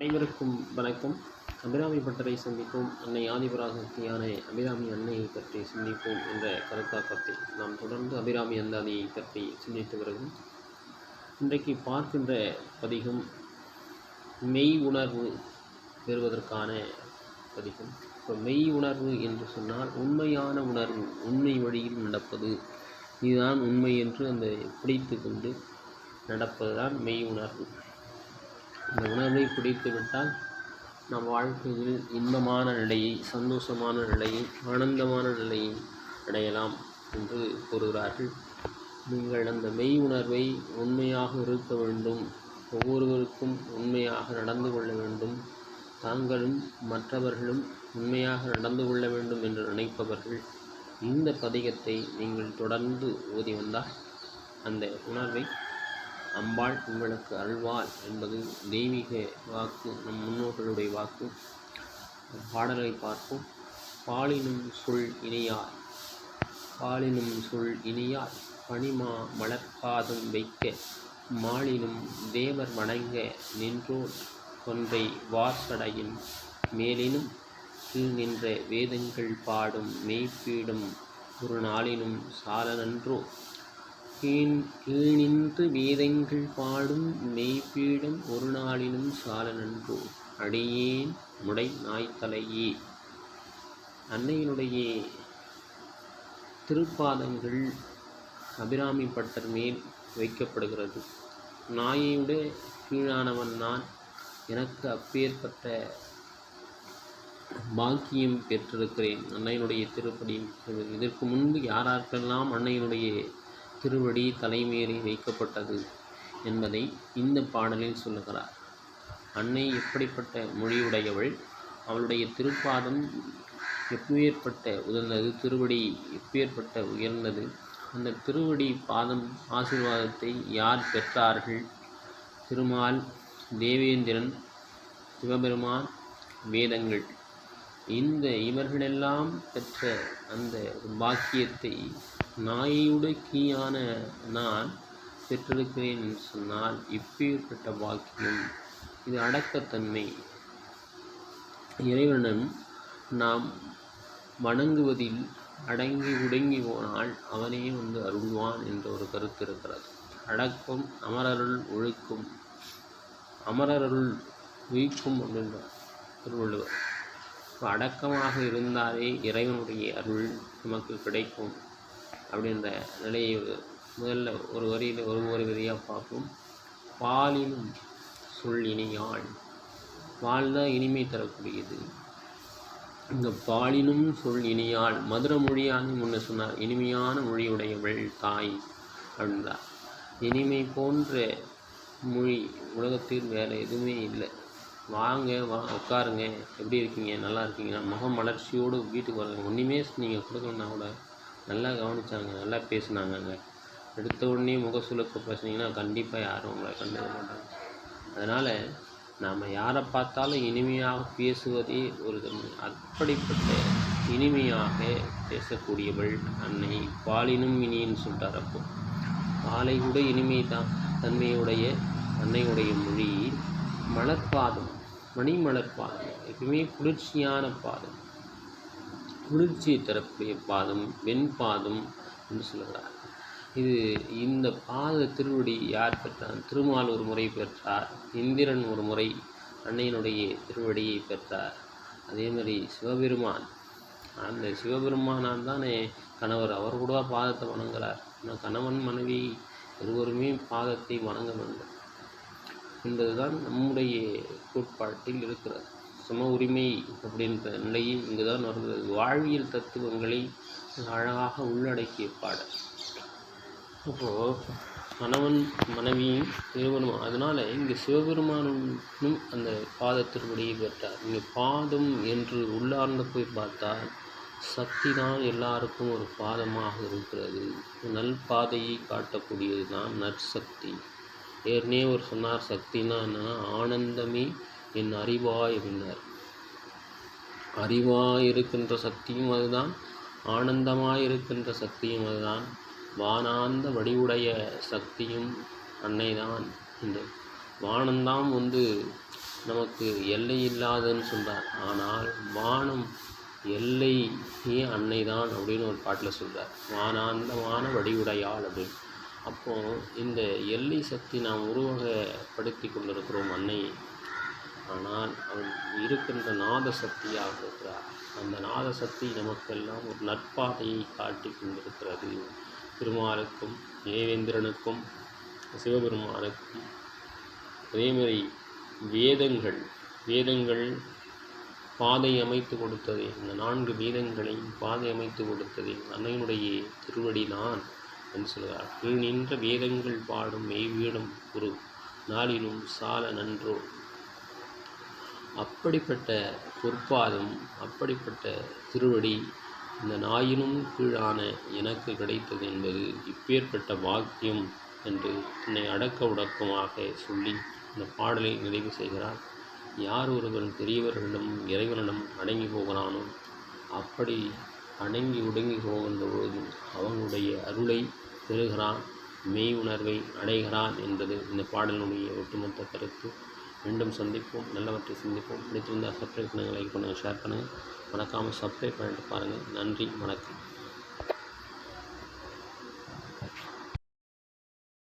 அனைவருக்கும் வணக்கம். அபிராமி பட்டரை சந்திப்போம். அன்னை ஆதிபராசக்தியான அபிராமி அன்னையை பற்றி சிந்திப்போம் என்ற கருத்தாக்கத்தில் நாம் தொடர்ந்து அபிராமி அந்தாதியை பற்றி சிந்தித்து வருகிறோம். இன்றைக்கு பார்க்கின்ற பதிகம் மெய் உணர்வு பெறுவதற்கான பதிகம். இப்போ மெய் உணர்வு என்று சொன்னால் உண்மையான உணர்வு உண்மை வழியில் நடப்பது. இதுதான் உண்மை என்று அந்த பிடித்து கொண்டு நடப்பதுதான் மெய் உணர்வு. இந்த உணர்வை பிடித்துவிட்டால் நம் வாழ்க்கையில் இன்பமான நிலையை சந்தோஷமான நிலையை ஆனந்தமான நிலையை அடையலாம் என்று கூறுகிறார்கள். நீங்கள் அந்த மெய் உணர்வை உண்மையாக இருக்க வேண்டும். ஒவ்வொருவருக்கும் உண்மையாக நடந்து கொள்ள வேண்டும். தாங்களும் மற்றவர்களும் உண்மையாக நடந்து கொள்ள வேண்டும் என்று நினைப்பவர்கள் இந்த பதிகத்தை நீங்கள் தொடர்ந்து ஓதி வந்தால் அந்த உணர்வை அம்பாள் உங்களுக்கு அருள்வாள் என்பது தெய்வீக வாக்கு நம் முன்னோர்களுடைய வாக்கு. பாடலை பார்ப்போம். பாலினும் சொல் இணையார் பாலினும் சொல் இணையார் பனிமா மலர்பாதம் வைக்க மாலினும் தேவர் வணங்க நின்றோர் கொன்றை வார்சடையின் மேலினும் கீழ் நின்ற வேதங்கள் பாடும் மெய்ப்பீடும் ஒரு நாளினும் சாலனன்றோ கீழின்று வேதங்கள் பாடும் மெய்ப்பீடம் ஒரு நாளினும் சாலனன்றோ அடியேன் முடை நாய்த்தலையே. அன்னையினுடைய திருப்பாதங்கள் அபிராமி பட்டர் மேல் வைக்கப்படுகிறது. விட கீழானவன் நான். எனக்கு அப்பேற்பட்ட பாக்கியம் பெற்றிருக்கிறேன். அன்னையினுடைய திருப்படி இதற்கு முன்பு யாராருக்கெல்லாம் அன்னையினுடைய திருவடி தலைமேறி வைக்கப்பட்டது என்பதை இந்த பாடலில் சொல்லுகிறார். அன்னை எப்படிப்பட்ட மொழியுடையவள்? அவளுடைய திருப்பாதம் எப்பேற்பட்ட உயர்ந்தது? திருவடி எப்பேற்பட்ட உயர்ந்தது? அந்த திருவடி பாதம் ஆசீர்வாதத்தை யார் பெற்றார்கள்? திருமால் தேவேந்திரன் சிவபெருமான் வேதங்கள். இந்த இவர்களெல்லாம் பெற்ற அந்த பாக்கியத்தை நாயையுட கீயான நான் பெற்றிருக்கிறேன் என்று சொன்னால் இப்பேற்பட்ட பாக்கியம் இது அடக்கத்தன்மை. இறைவனும் நாம் வணங்குவதில் அடங்கி உடங்கி போனால் அவனே வந்து அருள்வான் என்ற ஒரு கருத்து இருக்கிறது. அடக்கம் அமரருள் ஒழுக்கும் அமரருள் உயிக்கும் அப்படின்றார் திருவள்ளுவர். அடக்கமாக இருந்தாலே இறைவனுடைய அருள் நமக்கு கிடைக்கும். அப்படின்ற நிலையை முதல்ல ஒரு வரியில் ஒரு ஒரு வரியாக பார்ப்போம். பாலினும் சொல் இனியாள் பால் தான் இனிமை தரக்கூடியது. இந்த பாலினும் சொல் இனியாள் மதுர மொழியான முன்ன சொன்னார் இனிமையான மொழியுடையவள் தாய் அப்படின்றார். இனிமை போன்ற மொழி உலகத்தில் வேறு எதுவுமே இல்லை. வாங்க வா உட்காருங்க. எப்படி இருக்கீங்க? நல்லா இருக்கீங்களா? முகம் மலர்ச்சியோடு வீட்டுக்கு வரலாம். ஒன்றுமே நீங்கள் கொடுக்கணுன்னா கூட நல்லா கவனிச்சாங்க நல்லா பேசுனாங்கங்க. எடுத்த உடனே முகசூலுக்கு பேசுனீங்கன்னா கண்டிப்பாக யாரும் உங்களை கண்டுக்க மாட்டாங்க. அதனால் நாம் யாரை பார்த்தாலும் இனிமையாக பேசுவதே ஒரு தன்மை அப்படிப்பட்ட இனிமையாக பேசக்கூடியவள் அன்னை பாலினும் இனின்னு சொல்கிறார் அப்போ. பாலை கூட இனிமை தான் தன்மையுடைய அன்னையுடைய மொழி. மலர்பாதம் மணி மலர்பாதம் எப்பவுமே குளிர்ச்சியான பாதம். குளிர்ச்சியை தரக்கூடிய பாதம் வெண்பாதம் என்று சொல்கிறார் இது இந்த பாத திருவடி யார் பெற்றார்? திருமால் ஒரு முறை பெற்றார் இந்திரன் ஒரு முறை அன்னையினுடைய திருவடியை பெற்றார். அதே மாதிரி சிவபெருமான் அந்த சிவபெருமானால் தானே கணவர் அவர் கூட பாதத்தை வணங்குறார்? ஆனால் கணவன் மனைவி இருவருமே பாதத்தை வணங்க வேண்டும் என்பதுதான் நம்முடைய கோட்பாட்டில் இருக்கிறது. சம உரிமை அப்படின்ற நிலையை இங்கு தான் வருகிறது. வாழ்வியல் தத்துவங்களை அழகாக உள்ளடக்கிய பாடல். அப்போது கணவன் மனைவியும் இருவரும் அதனால் இங்கே சிவபெருமானும் அந்த பாத பெற்றார் இங்கே பாதம் என்று உள்ளார்ந்து போய் பார்த்தால் சக்தி தான் எல்லாருக்கும் ஒரு பாதமாக இருக்கிறது. நல் பாதையை காட்டக்கூடியது தான் நற்சக்தி. ஏற்கனவே ஒரு சொன்னார் சக்தினா என்ன? ஆனந்தமே என் அறிவாய் அப்படின்னார். அறிவாய் இருக்கின்ற சக்தியும் அதுதான் ஆனந்தமாய் இருக்கின்ற சக்தியும் அதுதான் வானாந்த வடிவுடைய சக்தியும் அன்னைதான் இந்த வானந்தாம் வந்து நமக்கு எல்லை இல்லாதன்னு சொல்கிறார் ஆனால் வானம் எல்லையே அன்னை தான் அப்படின்னு ஒரு பாட்டில் சொல்கிறார் வானாந்தமான வடிவுடையாள் அப்படின்னு. அப்போ இந்த எல்லை சக்தி நாம் உருவகப்படுத்தி கொண்டிருக்கிறோம் அன்னை ஆனால் அவன் இருக்கின்ற நாத சக்தியாக இருக்கிறார். அந்த நாத சக்தி நமக்கெல்லாம் ஒரு நற்பாதையை காட்டி கொண்டிருக்கிறது. திருமாலுக்கும் தேவேந்திரனுக்கும் சிவபெருமானுக்கும் அதேமாதிரி வேதங்கள் வேதங்கள் பாதை அமைத்து கொடுத்ததே. இந்த நான்கு வேதங்களை பாதை அமைத்து கொடுத்ததே. அன்னையினுடைய திருவடி நான் என்று சொல்கிறார். கீழ் நின்ற வேதங்கள் பாடும் மெய்வீடும் குரு நாளினும் சால நன்றோ அப்படிப்பட்ட பொற்பாதம் அப்படிப்பட்ட திருவடி இந்த நாயினும் கீழான எனக்கு கிடைத்தது என்பது இப்பேற்பட்ட வாக்கியம் என்று என்னை அடக்க உடக்கமாக சொல்லி இந்த பாடலை நிறைவு செய்கிறார். யார் ஒருவன் பெரியவர்களிடம் இறைவனிடம் அடங்கி போகிறானோ அப்படி அடங்கி ஒடுங்கி போகின்ற பொழுது அவனுடைய அருளை பெறுகிறான் மெய் உணர்வை அடைகிறான் என்பது இந்த பாடலினுடைய ஒட்டுமொத்த கருத்து. மீண்டும் சந்திப்போம். நல்லவற்றை சிந்திப்போம். பிடித்திருந்தால் சப்ஸ்கிரைப் பண்ணுங்கள் லைக் பண்ணுங்கள் ஷேர் பண்ணுங்கள். மறக்காமல் சப்ஸ்கிரைப் பண்ணிட்டு பாருங்கள். நன்றி வணக்கம்.